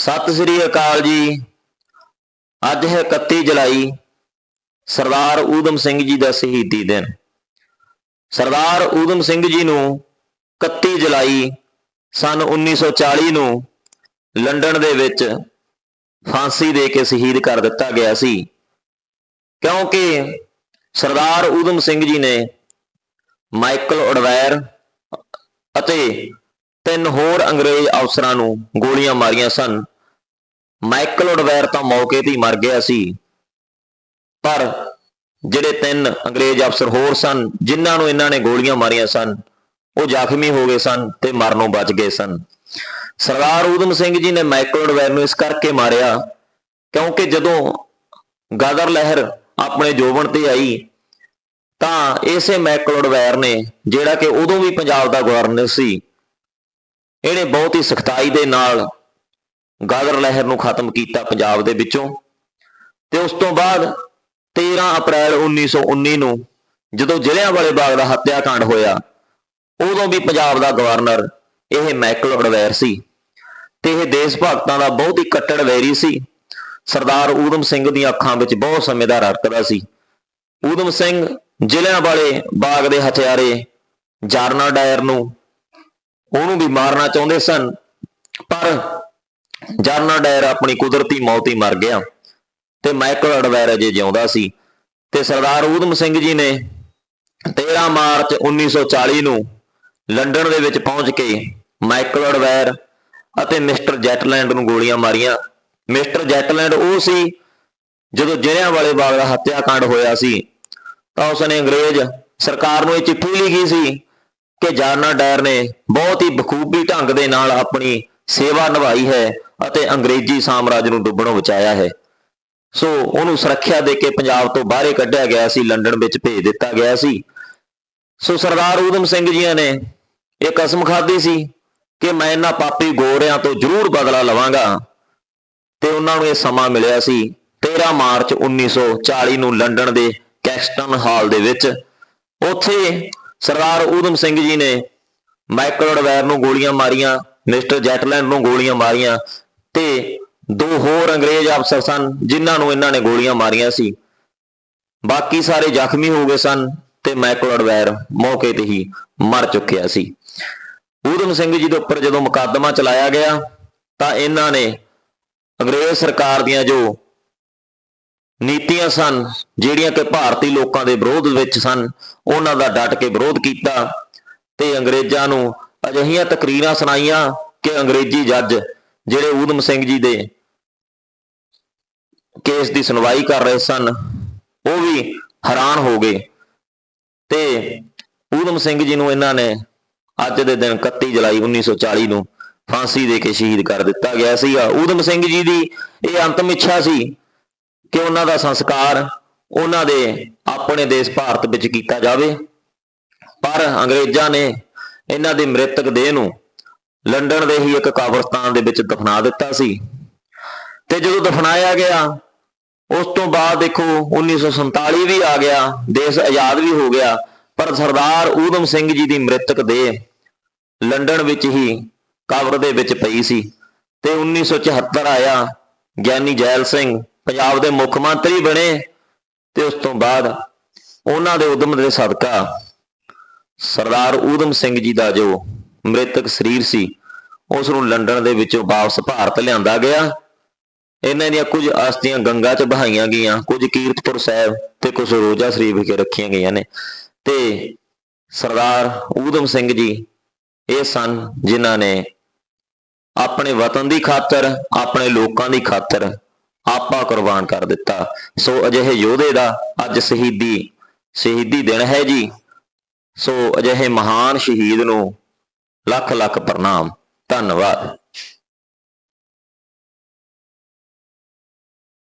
ਸਤਿ ਸ੍ਰੀ ਅਕਾਲ ਜੀ। ਅੱਜ ਹੈ 31 ਜੁਲਾਈ, ਸਰਦਾਰ ਊਧਮ ਸਿੰਘ ਜੀ ਦਾ ਸ਼ਹੀਦੀ ਦਿਨ। ਸਰਦਾਰ ਊਧਮ ਸਿੰਘ ਜੀ ਨੂੰ 31 ਜੁਲਾਈ ਸਨ 1940 ਨੂੰ ਲੰਡਨ ਦੇ ਵਿੱਚ ਫਾਂਸੀ ਦੇ ਕੇ ਸ਼ਹੀਦ ਕਰ ਦਿੱਤਾ ਗਿਆ ਸੀ। ਕਿਉਂਕਿ ਸਰਦਾਰ ਊਧਮ ਸਿੰਘ ਜੀ ਨੇ ਮਾਈਕਲ ਉਡਵੈਰ ਅਤੇ ਤਿੰਨ ਹੋਰ ਅੰਗਰੇਜ਼ ਅਫਸਰਾਂ ਨੂੰ ਗੋਲੀਆਂ ਮਾਰੀਆਂ ਸਨ। ਮਾਈਕਲ ਉਡਵੈਰ ਤਾਂ ਮੌਕੇ ਤੇ ਹੀ ਮਰ ਗਿਆ ਸੀ। ਪਰ ਜਿਹੜੇ ਤਿੰਨ ਅੰਗਰੇਜ਼ ਅਫਸਰ ਹੋਰ ਸਨ, ਜਿਨ੍ਹਾਂ ਨੂੰ ਇਹਨਾਂ ਨੇ ਗੋਲੀਆਂ ਮਾਰੀਆਂ ਸਨ, ਉਹ ਜ਼ਖਮੀ ਹੋ ਗਏ ਸਨ ਤੇ ਮਰਨੋਂ ਬਚ ਗਏ ਸਨ। ਸਰਦਾਰ ਊਧਮ ਸਿੰਘ ਜੀ ਨੇ ਮਾਈਕਲ ਉਡਵੈਰ ਨੂੰ ਇਸ ਕਰਕੇ ਮਾਰਿਆ ਕਿਉਂਕਿ ਜਦੋਂ ਗਦਰ ਲਹਿਰ ਆਪਣੇ ਜੋਬਨ ਤੇ ਆਈ, ਤਾਂ ਇਸੇ ਮਾਈਕਲ ਉਡਵੈਰ ਨੇ, ਜਿਹੜਾ ਕਿ ਉਦੋਂ ਵੀ ਪੰਜਾਬ ਦਾ ਗਵਰਨਰ ਸੀ, ਇਹਨੇ ਬਹੁਤ ਹੀ ਸਖਤਾਈ ਦੇ ਨਾਲ ਗਾਦਰ ਲਹਿਰ ਨੂੰ ਖਤਮ ਕੀਤਾ ਪੰਜਾਬ ਦੇ ਵਿੱਚੋਂ ਤੇ ਉਸ ਤੋਂ ਬਾਅਦ 13 ਅਪ੍ਰੈਲ 1919 ਨੂੰ ਜਦੋਂ ਜ਼ਿਲ੍ਹਿਆਂਵਾਲੇ ਬਾਗ ਦਾ ਹੱਤਿਆਕਾਂਡ ਹੋਇਆ, ਉਦੋਂ ਵੀ ਪੰਜਾਬ ਦਾ ਗਵਰਨਰ ਇਹ ਮਾਈਕਲ ਉਡਵੈਰ ਸੀ ਤੇ ਇਹ ਦੇਸ਼ ਭਗਤਾਂ ਦਾ ਬਹੁਤ ਹੀ ਕੱਟੜ ਵੈਰੀ ਸੀ। ਸਰਦਾਰ ਊਧਮ ਸਿੰਘ ਦੀਆਂ ਅੱਖਾਂ ਵਿੱਚ ਬਹੁਤ ਸਮੇਂ ਦਾ ਰੜਕਦਾ ਸੀ। ਊਧਮ ਸਿੰਘ ਜ਼ਿਲ੍ਹਿਆਂਵਾਲੇ ਬਾਗ ਦੇ ਹਥਿਆਰੇ ਜਰਨਲ ਡਾਇਰ ਨੂੰ ਉਹਨੂੰ ਵੀ ਮਾਰਨਾ ਚਾਹੁੰਦੇ ਸਨ, ਪਰ ਜਰਨਲ ਡਾਇਰ ਆਪਣੀ ਕੁਦਰਤੀ ਮੌਤ ਹੀ ਮਰ ਗਿਆ ਤੇ ਮਾਈਕਲ ਅਡਵੈਰ ਅਜੇ ਜਿਉਂਦਾ ਸੀ ਤੇ ਸਰਦਾਰ ਊਧਮ ਸਿੰਘ ਜੀ ਨੇ 13 ਮਾਰਚ 1940 ਨੂੰ ਲੰਡਨ ਦੇ ਵਿੱਚ ਪਹੁੰਚ ਕੇ ਮਾਈਕਲ ਅਡਵੈਰ ਅਤੇ ਮਿਸਟਰ ਜੈਟਲੈਂਡ ਨੂੰ ਗੋਲੀਆਂ ਮਾਰੀਆਂ। ਮਿਸਟਰ ਜੈਟਲੈਂਡ ਉਹ ਸੀ ਜਦੋਂ ਜ਼ਿਲ੍ਹਿਆਂਵਾਲੇ ਬਾਗ ਦਾ ਹੱਤਿਆਕਾਂਡ ਹੋਇਆ ਸੀ, ਤਾਂ ਉਸਨੇ ਅੰਗਰੇਜ਼ ਸਰਕਾਰ ਨੂੰ ਇਹ ਚਿੱਠੀ ਲਿਖੀ ਸੀ ਕਿ ਜਰਨਲ ਡਾਇਰ ਨੇ ਬਹੁਤ ਹੀ ਬਖੂਬੀ ਢੰਗ ਦੇ ਨਾਲ ਆਪਣੀ ਸੇਵਾ ਨਿਭਾਈ ਹੈ ਅਤੇ ਅੰਗਰੇਜ਼ੀ ਸਾਮਰਾਜ ਨੂੰ ਡੁੱਬਣੋਂ ਬਚਾਇਆ ਹੈ। ਸੋ ਉਹਨੂੰ ਸੁਰੱਖਿਆ ਦੇ ਕੇ ਪੰਜਾਬ ਤੋਂ ਬਾਹਰੇ ਕੱਢਿਆ ਗਿਆ ਸੀ, ਲੰਡਨ ਵਿੱਚ ਭੇਜ ਦਿੱਤਾ ਗਿਆ ਸੀ। ਸੋ ਸਰਦਾਰ ਊਧਮ ਸਿੰਘ ਜੀਆਂ ਨੇ ਇਹ ਕਸਮ ਖਾਧੀ ਸੀ ਕਿ ਮੈਂ ਇਹਨਾਂ ਪਾਪੀ ਗੋਰਿਆਂ ਤੋਂ ਜ਼ਰੂਰ ਬਦਲਾ ਲਵਾਂਗਾ। ਤੇ ਉਹਨਾਂ ਨੂੰ ਇਹ ਸਮਾਂ ਮਿਲਿਆ ਸੀ 13 ਮਾਰਚ 1940 ਨੂੰ ਲੰਡਨ ਦੇ ਕੈਸਟਨ ਹਾਲ ਦੇ ਵਿੱਚ। ਉੱਥੇ ਸਰਦਾਰ ਊਧਮ ਸਿੰਘ ਜੀ ਨੇ ਮਾਈਕਲ ਅਡਵੈਰ ਨੂੰ ਗੋਲੀਆਂ ਮਾਰੀਆਂ, ਮਿਸਟਰ ਜੈਟਲੈਂਡ ਨੂੰ ਗੋਲੀਆਂ ਮਾਰੀਆਂ ਤੇ ਦੋ ਹੋਰ ਅੰਗਰੇਜ਼ ਅਫਸਰ ਸਨ, ਜਿਨ੍ਹਾਂ ਨੂੰ ਇਹਨਾਂ ਨੇ ਗੋਲੀਆਂ ਮਾਰੀਆਂ ਸੀ। ਬਾਕੀ ਸਾਰੇ ਜ਼ਖਮੀ ਹੋ ਗਏ ਸਨ ਤੇ ਮਾਈਕਲ ਅਡਵੈਰ ਮੌਕੇ ਤੇ ਹੀ ਮਰ ਚੁੱਕਿਆ ਸੀ। ਊਧਮ ਸਿੰਘ ਜੀ ਦੇ ਉੱਪਰ ਜਦੋਂ ਮੁਕੱਦਮਾ ਚਲਾਇਆ ਗਿਆ, ਤਾਂ ਇਹਨਾਂ ਨੇ ਅੰਗਰੇਜ਼ ਸਰਕਾਰ ਦੀਆਂ ਜੋ ਨੀਤੀਆਂ ਸਨ, ਜਿਹੜੀਆਂ ਕਿ ਭਾਰਤੀ ਲੋਕਾਂ ਦੇ ਵਿਰੋਧ ਵਿੱਚ ਸਨ, ਉਹਨਾਂ ਦਾ ਡਟ ਕੇ ਵਿਰੋਧ ਕੀਤਾ ਤੇ ਅੰਗਰੇਜ਼ਾਂ ਨੂੰ ਅਜਿਹੀਆਂ ਤਕਰੀਰਾਂ ਸੁਣਾਈਆਂ ਕਿ ਅੰਗਰੇਜ਼ੀ ਜੱਜ ਜਿਹੜੇ ਊਧਮ ਸਿੰਘ ਜੀ ਦੇ ਕੇਸ ਦੀ ਸੁਣਵਾਈ ਕਰ ਰਹੇ ਸਨ, ਉਹ ਵੀ ਹੈਰਾਨ ਹੋ ਗਏ ਤੇ ਊਧਮ ਸਿੰਘ ਜੀ ਨੂੰ ਇਹਨਾਂ ਨੇ ਅੱਜ ਦੇ ਦਿਨ 31 ਜੁਲਾਈ 1940 ਨੂੰ ਫਾਂਸੀ ਦੇ ਕੇ ਸ਼ਹੀਦ ਕਰ ਦਿੱਤਾ ਗਿਆ ਸੀਗਾ। ਊਧਮ ਸਿੰਘ ਜੀ ਦੀ ਇਹ ਅੰਤਮ ਇੱਛਾ ਸੀ ਕਿ ਉਹਨਾਂ ਦਾ ਸੰਸਕਾਰ ਉਹਨਾਂ ਦੇ ਆਪਣੇ ਦੇਸ਼ ਭਾਰਤ ਵਿੱਚ ਕੀਤਾ ਜਾਵੇ, ਪਰ ਅੰਗਰੇਜ਼ਾਂ ਨੇ ਇਹਨਾਂ ਦੇ ਮ੍ਰਿਤਕ ਦੇਹ ਨੂੰ ਲੰਡਨ ਦੇ ਹੀ ਇੱਕ ਕਬਰਸਤਾਨ ਦੇ ਵਿੱਚ ਦਫਨਾ ਦਿੱਤਾ ਸੀ। ਤੇ ਜਦੋਂ ਦਫਨਾਇਆ ਗਿਆ, ਉਸ ਤੋਂ ਬਾਅਦ ਦੇਖੋ 1947 ਵੀ ਆ ਗਿਆ, ਦੇਸ਼ ਆਜ਼ਾਦ ਵੀ ਹੋ ਗਿਆ, ਪਰ ਸਰਦਾਰ ਊਧਮ ਸਿੰਘ ਜੀ ਦੀ ਮ੍ਰਿਤਕ ਦੇਹ ਲੰਡਨ ਵਿੱਚ ਹੀ ਕਬਰ ਦੇ ਵਿੱਚ ਪਈ ਸੀ। ਤੇ 1974 ਆਇਆ, ਗਿਆਨੀ ਜੈਲ ਸਿੰਘ ਪੰਜਾਬ ਦੇ ਮੁੱਖ ਮੰਤਰੀ ਬਣੇ ਤੇ ਉਸ ਤੋਂ ਬਾਅਦ ਉਹਨਾਂ ਦੇ ਉਦਮ ਦੇ ਸਦਕਾ ਸਰਦਾਰ ਊਧਮ ਸਿੰਘ ਜੀ ਦਾ ਜੋ ਮ੍ਰਿਤਕ ਸਰੀਰ ਸੀ ਉਸ ਨੂੰ ਲੰਡਨ ਦੇ ਵਿੱਚੋਂ ਵਾਪਸ ਭਾਰਤ ਲਿਆਂਦਾ ਗਿਆ। ਇਹਨਾਂ ਦੀਆਂ ਕੁਝ ਅਸਥੀਆਂ ਗੰਗਾ 'ਚ ਬਹਾਈਆਂ ਗਈਆਂ, ਕੁਝ ਕੀਰਤਪੁਰ ਸਾਹਿਬ ਤੇ ਕੁਝ ਰੋਜ਼ਾ ਸ਼ਰੀਫ ਵਿਖੇ ਰੱਖੀਆਂ ਗਈਆਂ ਨੇ। ਤੇ ਸਰਦਾਰ ਊਧਮ ਸਿੰਘ ਜੀ ਇਹ ਸਨ ਜਿਨ੍ਹਾਂ ਨੇ ਆਪਣੇ ਵਤਨ ਦੀ ਖਾਤਰ, ਆਪਣੇ ਲੋਕਾਂ ਦੀ ਖਾਤਰ ਆਪਾ ਕੁਰਬਾਨ ਕਰ ਦਿੱਤਾ। ਸੋ ਅਜਿਹੇ ਯੋਧੇ ਦਾ ਅੱਜ ਸ਼ਹੀਦੀ ਸ਼ਹੀਦੀ ਦਿਨ ਹੈ ਜੀ। ਸੋ ਅਜਿਹੇ ਮਹਾਨ ਸ਼ਹੀਦ ਨੂੰ ਲੱਖ ਲੱਖ ਪ੍ਰਣਾਮ ਧੰਨਵਾਦ।